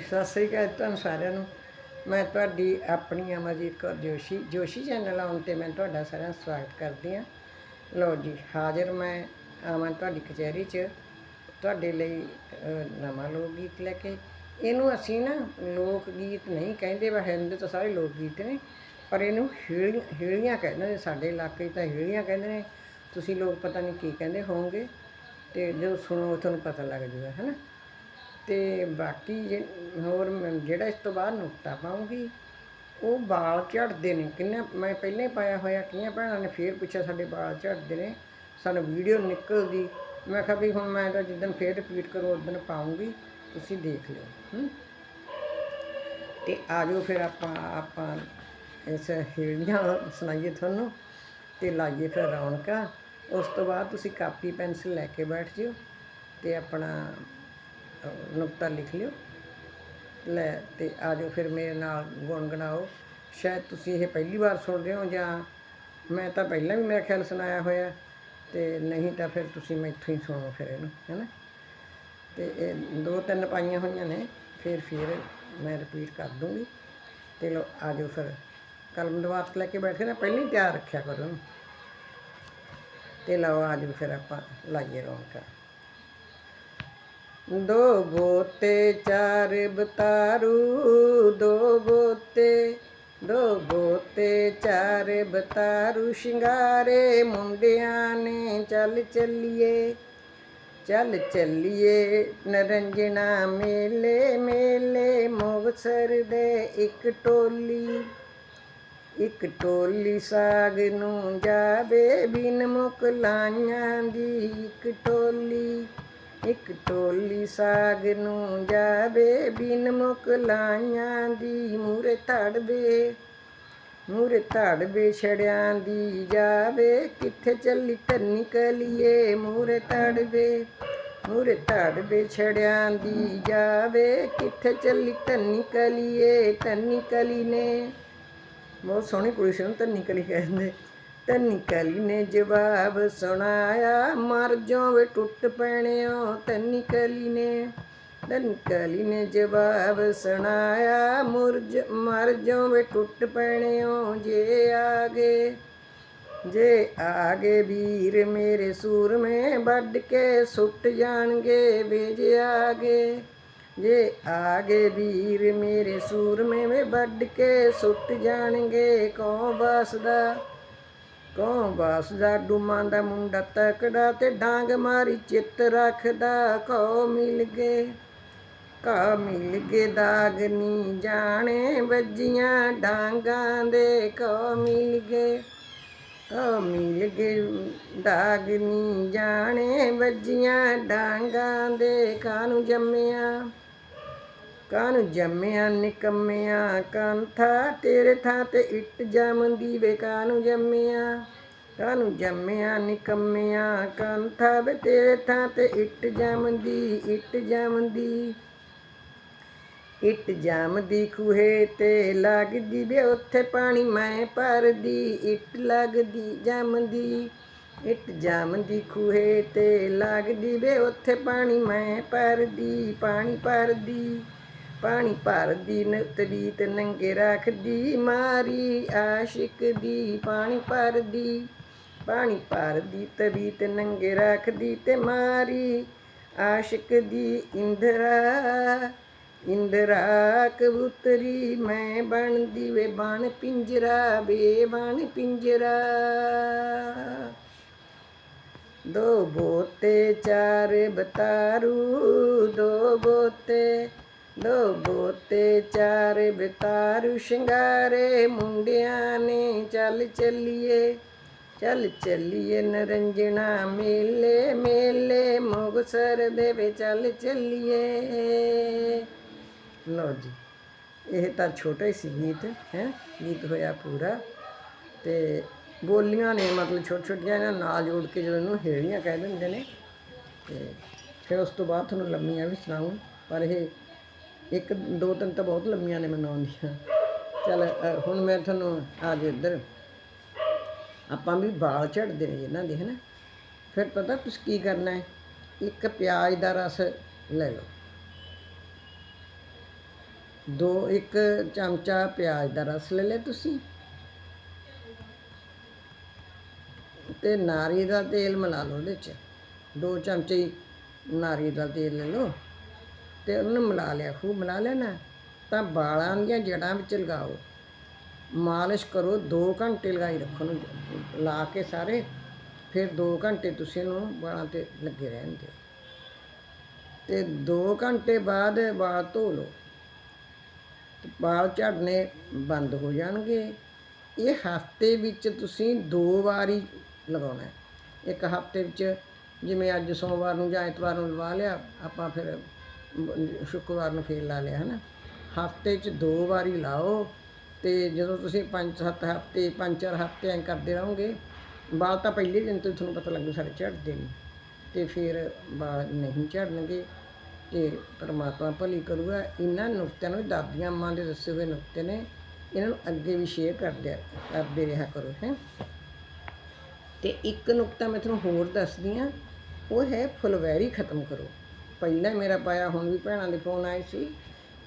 ਸਤਿ ਸ੍ਰੀ ਅਕਾਲ ਤੁਹਾਨੂੰ ਸਾਰਿਆਂ ਨੂੰ। ਮੈਂ ਤੁਹਾਡੀ ਆਪਣੀ ਅਮਰਜੀਤ ਕੌਰ ਜੋਸ਼ੀ। ਜੋਸ਼ੀ ਚੈਨਲ ਆਉਣ ਤੇ ਮੈਂ ਤੁਹਾਡਾ ਸਾਰਿਆਂ ਦਾ ਸਵਾਗਤ ਕਰਦੀ ਹਾਂ। ਲਓ ਜੀ, ਹਾਜ਼ਰ ਮੈਂ, ਆਵਾਂ ਤੁਹਾਡੀ ਕਚਹਿਰੀ 'ਚ। ਤੁਹਾਡੇ ਲਈ ਨਵਾਂ ਲੋਕ ਗੀਤ ਲੈ ਕੇ। ਇਹਨੂੰ ਅਸੀਂ ਨਾ ਲੋਕ ਗੀਤ ਨਹੀਂ ਕਹਿੰਦੇ ਵਾ ਹਿੰਦ ਤਾਂ ਸਾਰੇ ਲੋਕ ਗੀਤ ਨੇ। ਪਰ ਇਹਨੂੰ ਹੀੜੀਆਂ ਹੀੜੀਆਂ ਕਹਿੰਦੇ ਨੇ। ਸਾਡੇ ਇਲਾਕੇ ਤਾਂ ਹੀੜੀਆਂ ਕਹਿੰਦੇ ਨੇ। ਤੁਸੀਂ ਲੋਕ ਪਤਾ ਨਹੀਂ ਕੀ ਕਹਿੰਦੇ ਹੋਵੋਗੇ। ਤੇ ਜਦੋਂ ਸੁਣੋ, ਤੁਹਾਨੂੰ ਪਤਾ ਲੱਗ ਜੂਗਾ, ਹੈਨਾ? ਤੇ ਬਾਕੀ ਜੇ- ਹੋਰ ਜਿਹੜਾ ਇਸ ਤੋਂ ਬਾਅਦ ਨੁਕਤਾ ਪਾਉਂਗੀ, ਉਹ ਵਾਲ ਝੜਦੇ ਨੇ। ਕਿੰਨੇ ਮੈਂ ਪਹਿਲਾਂ ਹੀ ਪਾਇਆ ਹੋਇਆ ਕਿੰਨੀਆਂ ਭੈਣਾਂ ਨੇ ਫੇਰ ਪੁੱਛਿਆ ਸਾਡੇ ਵਾਲ ਝੜਦੇ ਨੇ, ਸਾਨੂੰ ਵੀਡੀਓ ਨਿਕਲਦੀ। ਮੈਂ ਕਿਹਾ ਵੀ ਹੁਣ ਮੈਂ ਤਾਂ ਜਿੱਦਣ ਫੇਰ ਰਿਪੀਟ ਕਰੂੰ ਉਦੋਂ ਪਾਉਂਗੀ, ਤੁਸੀਂ ਦੇਖ ਲਿਓ, ਹੂੰ। ਤੇ ਆਜੋ ਫਿਰ ਆਪਾਂ ਆਪਾਂ ਇਸ ਹੇੜੀਆਂ ਸੁਣਾਈਏ ਤੁਹਾਨੂੰ, ਤੇ ਲਾਈਏ ਫਿਰ ਰੌਣਕਾਂ। ਉਸ ਤੋਂ ਬਾਅਦ ਤੁਸੀਂ ਕਾਪੀ, ਪੈਨਸਿਲ ਲੈ ਕੇ ਬੈਠ ਜਿਓ, ਤੇ ਆਪਣਾ ਨੁਕਤਾ ਲਿਖ ਲਿਓ। ਲੈ ਤੇ ਜਾਓ ਫਿਰ ਮੇਰੇ ਨਾਲ ਗੁਣਗੁਣਾਓ ਸ਼ਾਇਦ ਤੁਸੀਂ ਇਹ ਪਹਿਲੀ ਵਾਰ ਸੁਣ ਰਹੇ ਹੋ ਜਾਂ ਮੈਂ ਤਾਂ ਪਹਿਲਾਂ ਵੀ ਮੇਰਾ ਖਿਆਲ ਸੁਣਾਇਆ ਹੋਇਆ ਤੇ ਨਹੀਂ ਤਾਂ ਫਿਰ ਤੁਸੀਂ ਮੈਥੋਂ ਹੀ ਸੁਣੋ ਫਿਰ ਇਹਨੂੰ ਹੈਨਾ ਤੇ ਇਹ ਦੋ ਤਿੰਨ ਪਾਈਆਂ ਹੋਈਆਂ ਨੇ, ਫਿਰ ਫਿਰ ਮੈਂ ਰਿਪੀਟ ਕਰ ਦੂੰਗੀ। ਤੇ ਲੋ ਜਾਓ ਫਿਰ। ਕਲਮ ਦਵਾਤ ਲੈ ਕੇ ਬੈਠੇ ਨਾ, ਪਹਿਲਾਂ ਹੀ ਤਿਆਰ ਰੱਖਿਆ ਕਰੋ ਇਹਨੂੰ। ਤੇ ਲਓ, ਆ ਜਾਓ ਫਿਰ ਆਪਾਂ ਲਾਈਏ ਰੌਣਕਾਂ। ਦੋ ਬੋਤੇ, ਚਾਰ ਬਤਾਰੂ। ਦੋ ਬੋਤੇ ਦੋ ਬੋਤੇ, ਚਾਰ ਬਤਾਰੂ। ਸ਼ਿੰਗਾਰੇ ਮੁੰਡਿਆਂ ਨੇ ਚੱਲ ਚੱਲੀਏ ਚੱਲ ਚੱਲੀਏ ਨਰੰਜਣਾ ਮੇਲੇ ਮੇਲੇ ਮੁਗਸਰ ਦੇ ਇੱਕ ਟੋਲੀ। ਇੱਕ ਟੋਲੀ ਸਾਗ ਨੂੰ ਜਾਵੇ ਬਿਨ ਮੁਕ ਦੀ ਇੱਕ ਟੋਲੀ। ਇੱਕ ਟੋਲੀ ਸਾਗ ਨੂੰ ਜਾਵੇ, ਬਿਨ ਮੁਕ ਲਾਈਆਂ ਦੀ ਮੂਰੇ ਧੜਵੇ। ਮੂਰੇ ਧੜਵੇ ਛੜਿਆਂ ਦੀ ਜਾਵੇ, ਕਿੱਥੇ ਚੱਲੀ ਧੰਨੀ ਕਲੀਏ ਮੂਰੇ ਧੜਵੇ। ਮੂਰੇ ਧੜਵੇ ਛੜਿਆਂ ਦੀ ਜਾਵੇ, ਕਿੱਥੇ ਚੱਲੀ ਧੰਨੀ ਕਲੀਏ ਧੰਨੀ ਕਲੀ ਨੇ ਬਹੁਤ ਸੋਹਣੀ ਕੁੜੀ ਸੀ ਉਹਨੂੰ ਧੰਨੀ ਕਲੀ ਕਹਿੰਦੇ। ਧੰਨੀ ਕਲੀ ਨੇ ਜਵਾਬ ਸੁਣਾਇਆ, ਮਰ ਜਾਵੇ ਟੁੱਟ ਪੈਣਿਓ ਧੰਨੀ ਕਲੀ ਨੇ ਧੰਨੀ ਕਲੀ ਨੇ ਜਵਾਬ ਸੁਣਾਇਆ, ਮੁਰਜ ਮਰ ਜਾਵੇ ਟੁੱਟ ਪੈਣਿਓ, ਜੇ ਆਗੇ ਜੇ ਆਗੇ ਵੀਰ ਮੇਰੇ ਸੂਰਮੇ ਵੱਢ ਕੇ ਸੁੱਟ ਜਾਣਗੇ ਵੇਜ ਆਗੇ, ਜੇ ਆਗੇ ਵੀਰ ਮੇਰੇ ਸੂਰਮੇ ਵੇ ਵੱਢ ਕੇ ਸੁੱਟ ਜਾਣਗੇ ਕੌਂ ਵਸਦਾ? ਕੌਂ ਬਸਦਾ ਡੂਮਾਂ ਦਾ ਮੁੰਡਾ ਤਕੜਾ ਤੇ ਡਾਂਗ ਮਾਰੀ ਚਿੱਤ ਰੱਖਦਾ, ਕੌ ਮਿਲ ਗਏ? ਕਾ ਮਿਲ ਗਏ ਦਾਗ ਨੀ ਜਾਣੇ, ਵੱਜੀਆਂ ਡਾਂਗਾਂ ਦੇ ਕੌ ਮਿਲ ਗਏ? ਕਾ ਮਿਲ ਗਏ ਦਾਗ ਨੀ ਜਾਣੇ, ਵੱਜੀਆਂ ਡਾਂਗਾਂ ਦੇ ਕਾਨੂੰ ਜੰਮਿਆ? ਕਾਨੂੰ ਜੰਮਿਆ, ਨਿਕੰਮਿਆ ਕੰਥਾ ਤੇਰੇ ਥਾਂ ਤੇ ਇੱਟ ਜੰਮਦੀ ਵੇ, ਕਾਨੂੰ ਜੰਮਿਆ ਕਾਨੂੰ ਜੰਮਿਆ, ਨਿਕੰਮਿਆ ਕੰਥਾ ਵੇ, ਤੇਰੇ ਥਾਂ ਤੇ ਇੱਟ ਜੰਮਦੀ ਇੱਟ ਜੰਮਦੀ। ਇੱਟ ਜੰਮਦੀ ਖੂਹੇ ਤੇ ਲੱਗਦੀ ਵੇ, ਉੱਥੇ ਪਾਣੀ ਮੈਂ ਭਰਦੀ, ਇੱਟ ਲੱਗਦੀ ਜੰਮਦੀ। ਇੱਟ ਜੰਮਦੀ ਖੂਹੇ ਤੇ ਲੱਗਦੀ ਵੇ, ਉੱਥੇ ਪਾਣੀ ਮੈਂ ਭਰਦੀ, ਪਾਣੀ ਭਰਦੀ। ਪਾਣੀ ਭਰਦੀ ਨਤਰੀ ਤੇ ਨੰਗੇ ਰੱਖਦੀ, ਮਾਰੀ ਆਸ਼ਿਕ ਦੀ, ਪਾਣੀ ਭਰਦੀ ਪਾਣੀ ਭਰਦੀ ਤਵੀ ਤੇ ਨੰਗੇ ਰੱਖਦੀ ਤੇ ਮਾਰੀ ਆਸ਼ਿਕ ਦੀ, ਇੰਦਰਾ ਇੰਦਰਾ ਕਬੂਤਰੀ, ਮੈਂ ਬਣਦੀ ਵੇ ਬਣ ਪਿੰਜਰਾ, ਵੇ ਬਣ ਪਿੰਜਰਾ। ਦੋ ਬੋਤੇ ਚਾਰ ਬਤਾਰੂ, ਦੋ ਬੋਤੇ ਦੋ ਬੋਤੇ ਚਾਰ ਬਤਾਰੂ ਸ਼ਿੰਗਾਰੇ ਮੁੰਡਿਆਂ ਨੇ ਚੱਲ ਚੱਲੀਏ ਚੱਲ ਚੱਲੀਏ ਨਰੰਜਣਾ ਮੇਲੇ ਮੇਲੇ ਮੁਗਸਰ ਦੇ ਵੇ ਚੱਲ ਚੱਲੀਏ। ਲਓ ਜੀ, ਇਹ ਤਾਂ ਛੋਟਾ ਹੀ ਸੀ ਗੀਤ, ਹੈ, ਗੀਤ ਹੋਇਆ ਪੂਰਾ। ਤੇ ਬੋਲੀਆਂ ਨੇ ਮਤਲਬ ਛੋਟ ਛੋਟੀਆਂ ਇਹਨਾਂ ਨਾਲ ਜੋੜ ਕੇ ਜਦੋਂ ਇਹਨੂੰ ਹੇੜੀਆਂ ਕਹਿ ਦਿੰਦੇ ਨੇ, ਤੇ ਫਿਰ ਉਸ ਤੋਂ ਬਾਅਦ ਤੁਹਾਨੂੰ ਲੰਮੀਆਂ ਵੀ ਸੁਣਾਉਂ ਪਰ ਇਹ ਇੱਕ, ਦੋ, ਤਿੰਨ ਤਾਂ ਬਹੁਤ ਲੰਮੀਆਂ ਨੇ ਮੈਨੂੰ ਆਉਂਦੀਆਂ। ਚਲ ਹੁਣ ਮੈਂ ਤੁਹਾਨੂੰ ਆ ਜੇ ਇੱਧਰ। ਆਪਾਂ ਵੀ ਵਾਲ ਝੜਦੇ ਨੇ ਇਹਨਾਂ ਦੇ, ਹਨਾ? ਫਿਰ ਪਤਾ ਤੁਸੀਂ ਕੀ ਕਰਨਾ ਹੈ? ਇੱਕ ਪਿਆਜ਼ ਦਾ ਰਸ ਲੈ ਲਓ। ਦੋ, ਇੱਕ ਚਮਚਾ ਪਿਆਜ਼ ਦਾ ਰਸ ਲੈ ਲਿਆ ਤੁਸੀਂ। ਤੇ ਨਾਰੀ ਦਾ ਤੇਲ ਮਿਲਾ ਲਓ ਉਹਦੇ ਚ। ਦੋ ਚਮਚੇ ਨਾਰੀ ਦਾ ਤੇਲ ਲੈ ਲਓ। ਤੇ ਉਹਨੂੰ ਮਿਲਾ ਲਿਆ ਖੂਬ ਮਿਲਾ ਲੈਣਾ। ਤਾਂ ਵਾਲਾਂ ਦੀਆਂ ਜੜਾਂ ਵਿੱਚ ਲਗਾਓ। ਮਾਲਿਸ਼ ਕਰੋ 2 ਘੰਟੇ ਲਗਾਈ ਰੱਖੋ ਨੂੰ ਲਾ ਕੇ ਸਾਰੇ। ਫਿਰ 2 ਘੰਟੇ ਤੁਸੀਂ ਇਹਨੂੰ ਵਾਲਾਂ ਤੇ ਲੱਗੇ ਰਹਿਣ ਦਿਓ। ਤੇ 2 ਘੰਟੇ ਬਾਅਦ ਵਾਲ ਧੋ ਲਓ। ਤੇ ਵਾਲ ਝੜਨੇ ਬੰਦ ਹੋ ਜਾਣਗੇ। ਇਹ ਹਫ਼ਤੇ ਵਿੱਚ ਤੁਸੀਂ ਦੋ ਵਾਰੀ ਲਗਾਉਣਾ। ਇੱਕ ਹਫ਼ਤੇ ਵਿੱਚ ਜਿਵੇਂ ਅੱਜ ਸੋਮਵਾਰ ਨੂੰ ਜਾਂ ਐਤਵਾਰ ਨੂੰ ਲਵਾ ਲਿਆ, ਆਪਾਂ ਫਿਰ ਸ਼ੁੱਕਰਵਾਰ ਨੂੰ ਫੇਰ ਲਾ ਲਿਆ, ਹਨਾ? ਹਫ਼ਤੇ 'ਚ ਦੋ ਵਾਰੀ ਲਾਓ ਤੇ ਜਦੋਂ ਤੁਸੀਂ 5-7 ਹਫ਼ਤੇ 5-4 ਹਫ਼ਤੇ ਐਂ ਕਰਦੇ ਰਹੋਗੇ ਵਾਲ ਤਾਂ ਪਹਿਲੇ ਦਿਨ ਤੋਂ ਤੁਹਾਨੂੰ ਪਤਾ ਲੱਗੂ ਸਾਡੇ ਝੜਦੇ ਨੇ ਤੇ ਫਿਰ ਵਾਲ ਨਹੀਂ ਝੜਨਗੇ ਤੇ ਪਰਮਾਤਮਾ ਭਲੀ ਕਰੂਗਾ। ਇਹਨਾਂ ਨੁਕਤਿਆਂ ਨੂੰ ਦਾਦੀਆਂ ਮਾਂ ਦੇ ਦੱਸੇ ਹੋਏ ਨੁਕਤੇ ਨੇ, ਇਹਨਾਂ ਨੂੰ ਅੱਗੇ ਵੀ ਸ਼ੇਅਰ ਕਰਦੇ ਕਰਦੇ ਰਿਹਾ ਕਰੋ, ਹੈ? ਤੇ ਇੱਕ ਨੁਕਤਾ ਮੈਂ ਤੁਹਾਨੂੰ ਹੋਰ ਦੱਸਦੀ ਆ ਉਹ ਹੈ ਫੁਲਵੈਰੀ ਖਤਮ ਕਰੋ। ਪਹਿਲਾਂ ਮੇਰਾ ਪਾਇਆ, ਹੁਣ ਵੀ ਭੈਣਾਂ ਦੇ ਫੋਨ ਆਏ ਸੀ।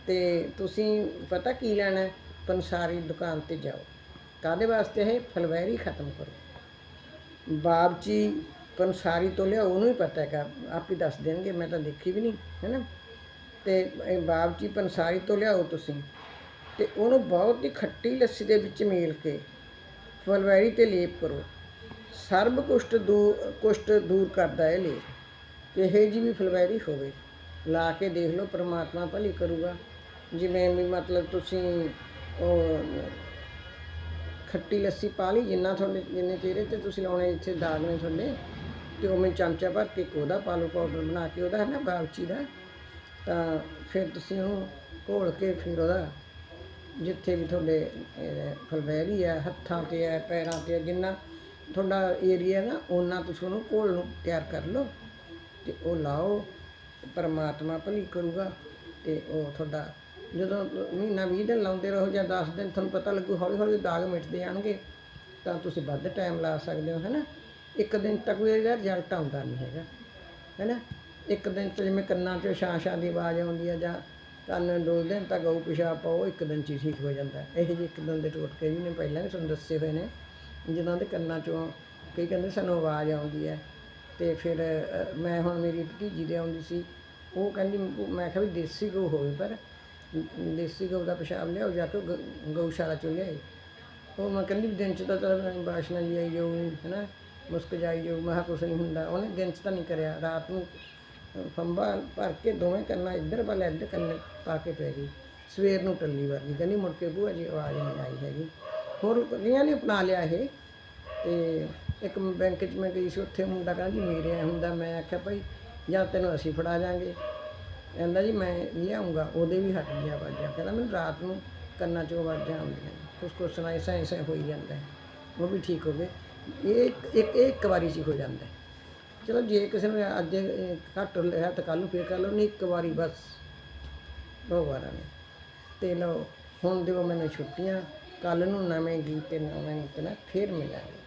ਤੇ ਤੁਸੀਂ ਪਤਾ ਕੀ ਲੈਣਾ ਪੰਸਾਰੀ ਦੁਕਾਨ ਤੇ ਜਾਓ। ਕਾਦੇ ਵਾਸਤੇ ਹੈ ਫਲਵੈਰੀ ਖਤਮ ਕਰੋ। ਬਾਬਜੀ ਪੰਸਾਰੀ ਤੋਂ ਲਿਆਓ, ਉਹਨੂੰ ਹੀ ਪਤਾ ਹੈਗਾ। ਆਪ ਹੀ ਦੱਸ ਦੇਣਗੇ, ਮੈਂ ਤਾਂ ਦੇਖੀ ਵੀ ਨਹੀਂ, ਹੈ ਨਾ? ਤੇ ਇਹ ਬਾਬਜੀ ਪੰਸਾਰੀ ਤੋਂ ਲਿਆਓ ਤੁਸੀਂ। ਤੇ ਉਹਨੂੰ ਬਹੁਤ ਹੀ ਖੱਟੀ ਲੱਸੀ ਦੇ ਵਿੱਚ ਮੇਲ ਕੇ ਫਲਵੈਰੀ ਤੇ ਲੇਪ ਕਰੋ। ਸਰਬ ਕੁਸ਼ਟ ਦੂਰ ਕੁਸ਼ਟ ਦੂਰ ਕਰਦਾ ਹੈ ਲੇਪ। ਇਹ ਜੀ ਵੀ ਫਲਵੈਰੀ ਹੋਵੇ। ਲਾ ਕੇ ਦੇਖ ਲਓ ਪ੍ਰਮਾਤਮਾ ਭਲੀ ਕਰੂਗਾ। ਜਿਵੇਂ ਵੀ ਮਤਲਬ ਤੁਸੀਂ ਉਹ ਖੱਟੀ ਲੱਸੀ ਪਾ ਲਈ ਜਿੰਨਾ ਤੁਹਾਡੇ ਜਿੰਨੇ ਚਿਹਰੇ ਤੇ ਤੁਸੀਂ ਲਾਉਣੇ ਇੱਥੇ ਦਾਗ ਨੇ ਤੁਹਾਡੇ ਤੇ ਉਵੇਂ ਚਮਚਾ ਭਰ ਕੇ ਇੱਕ ਉਹਦਾ ਪਾ ਲਓ ਪਾਊਡਰ ਬਣਾ ਕੇ ਉਹਦਾ ਹੈ ਨਾ ਬਾਵਚੀ ਦਾ। ਤਾਂ ਫਿਰ ਤੁਸੀਂ ਉਹਨੂੰ ਘੋਲ ਕੇ ਫਿਰ ਉਹਦਾ ਜਿੱਥੇ ਵੀ ਤੁਹਾਡੇ ਅਹ, ਫਲਵੈਰੀ ਆ ਹੱਥਾਂ ਤੇ ਹੈ ਪੈਰਾਂ ਤੇ ਹੈ ਜਿੰਨਾ ਤੁਹਾਡਾ ਏਰੀਆ ਨਾ ਉਹਨਾਂ ਤੁਸੀਂ ਉਹਨੂੰ ਘੋਲ ਨੂੰ ਤਿਆਰ ਕਰ ਲਓ। ਤੇ ਉਹ ਲਾਓ, ਪਰਮਾਤਮਾ ਭਲੀ ਕਰੂਗਾ ਤੇ ਉਹ ਤੁਹਾਡਾ, ਜਦੋਂ ਮਹੀਨਾ 20 ਦਿਨ ਲਾਉਂਦੇ ਰਹੋ ਜਾਂ 10 ਦਿਨ, ਤੁਹਾਨੂੰ ਪਤਾ ਲੱਗੂ ਹੌਲੀ ਹੌਲੀ ਦਾਗ ਮਿਟਦੇ ਜਾਣਗੇ ਤਾਂ ਤੁਸੀਂ ਵੱਧ ਟਾਈਮ ਲਾ ਸਕਦੇ ਹੋ, ਹੈਨਾ? ਇੱਕ ਦਿਨ ਤੱਕ ਵੀ ਇਹਦਾ ਰਿਜ਼ਲਟ ਆਉਂਦਾ ਨਹੀਂ ਹੈਗਾ, ਹੈਨਾ? ਇੱਕ ਦਿਨ ਤੋਂ ਜਿਵੇਂ ਕੰਨਾਂ 'ਚੋਂ ਛਾਂ-ਛਾਂ ਦੀ ਆਵਾਜ਼ ਆਉਂਦੀ ਹੈ ਜਾਂ ਕੰਨ ਡੋਲਦੇ ਨੇ ਤਾਂ ਗਊ ਪਿਸ਼ਾਬ ਪਾਓ, ਇੱਕ ਦਿਨ 'ਚ ਹੀ ਠੀਕ ਹੋ ਜਾਂਦਾ। ਇਹੋ ਜਿਹੇ ਇੱਕ ਦਿਨ ਦੇ ਟੋਟਕੇ ਵੀ ਨੇ, ਪਹਿਲਾਂ ਵੀ ਤੁਹਾਨੂੰ ਦੱਸੇ ਹੋਏ ਨੇ। ਜਿਨ੍ਹਾਂ ਦੇ ਕੰਨਾਂ 'ਚੋਂ ਕਈ ਕਹਿੰਦੇ ਸਾਨੂੰ ਆਵਾਜ਼ ਆਉਂਦੀ ਹੈ ਤੇ ਫਿਰ ਮੈਂ ਹੁਣ ਮੇਰੀ ਭਤੀਜੀ ਦੇ ਆਉਂਦੀ ਸੀ, ਉਹ ਕਹਿੰਦੀ, ਮੈਂ ਕਿਹਾ ਵੀ ਦੇਸੀ ਗਊ ਹੋਵੇ, ਪਰ ਦੇਸੀ ਗਊ ਦਾ ਪਿਸ਼ਾਬ ਲਿਆਓ, ਜਾ ਕੇ ਗ- ਗਊਸ਼ਾਲਾ ਚੋਂ ਲਿਆਏ। ਉਹ ਮੈਂ ਕਹਿੰਦੀ ਵੀ ਦਿਨ ਚ ਤਾਂ ਤਾਂ ਬਾਸ਼ਨਾ ਜੀ ਆਈ ਜਾਊ ਹੈ ਨਾ ਮੁਸਕ ਜਾਈ ਜਾਊ, ਮੈਂ ਕੁਛ ਨਹੀਂ ਹੁੰਦਾ। ਉਹਨੇ ਦਿਨ ਚ ਤਾਂ ਨਹੀਂ ਕਰਿਆ, ਰਾਤ ਨੂੰ ਫੰਬਾ ਭਰ ਕੇ ਦੋਵੇਂ ਕੰਨਾਂ ਇੱਧਰ ਵਾਲੇ ਇੱਧਰ ਕੰਨ ਪਾ ਕੇ ਪੈ ਗਈ। ਸਵੇਰ ਨੂੰ ਟੱਲੀ ਵਰਗੀ ਕਹਿੰਦੀ ਮੁੜ ਕੇ ਭੂਆ ਜੀ ਆਵਾਜ਼ ਨਹੀਂ ਆਈ ਹੈਗੀ। ਹੋਰ ਕਈਆਂ ਨੇ ਅਪਣਾ ਲਿਆ ਇਹ, ਤੇ ਇੱਕ ਬੈਂਕ 'ਚ ਮੈਂ ਗਈ ਸੀ, ਉੱਥੇ ਮੁੰਡਾ ਕਹਿੰਦਾ ਜੀ ਮੇਰੇ ਐਂ ਹੁੰਦਾ, ਮੈਂ ਆਖਿਆ ਭਾਈ ਜਾਂ ਤੈਨੂੰ ਅਸੀਂ ਫੜਾ ਜਾਾਂਗੇ। ਕਹਿੰਦਾ ਜੀ ਮੈਂ ਲਿਆਉਂਗਾ ਉਹਦੇ ਵੀ ਹਟ ਗਿਆ ਆਵਾਜ਼ਾਂ ਕਹਿੰਦਾ ਮੈਨੂੰ ਰਾਤ ਨੂੰ ਕੰਨਾਂ 'ਚੋਂ ਆਵਾਜ਼ਾਂ ਆਉਂਦੀਆਂ ਕੁਛ ਕੁਛ ਸੁਣਾਈ ਐਸਾ ਐਸਾ ਹੋਈ ਜਾਂਦਾ ਉਹ ਵੀ ਠੀਕ ਹੋ ਗਏ। ਇਹ ਇੱਕ ਇਹ ਇੱਕ ਵਾਰੀ ਸੀ ਹੋ ਜਾਂਦਾ ਚਲੋ ਜੇ ਕਿਸੇ ਨੂੰ ਅੱਜ ਇਹ ਘੱਟ ਲਿਆ ਤਾਂ ਕੱਲ ਨੂੰ ਫੇਰ ਕਰ ਲਓ, ਨਹੀਂ ਇੱਕ ਵਾਰੀ ਬਸ, ਬਹੁਤ ਵਾਰਾਂ ਨੇ। ਤੇ ਲਓ, ਹੁਣ ਦਿਓ ਮੈਨੂੰ ਛੁੱਟੀਆਂ ਕੱਲ ਨੂੰ ਨਵੇਂ ਗੀਤ ਤੇ ਨਵੇਂ ਗੀਤ ਨਾਲ ਫੇਰ ਮਿਲਾਂਗੇ।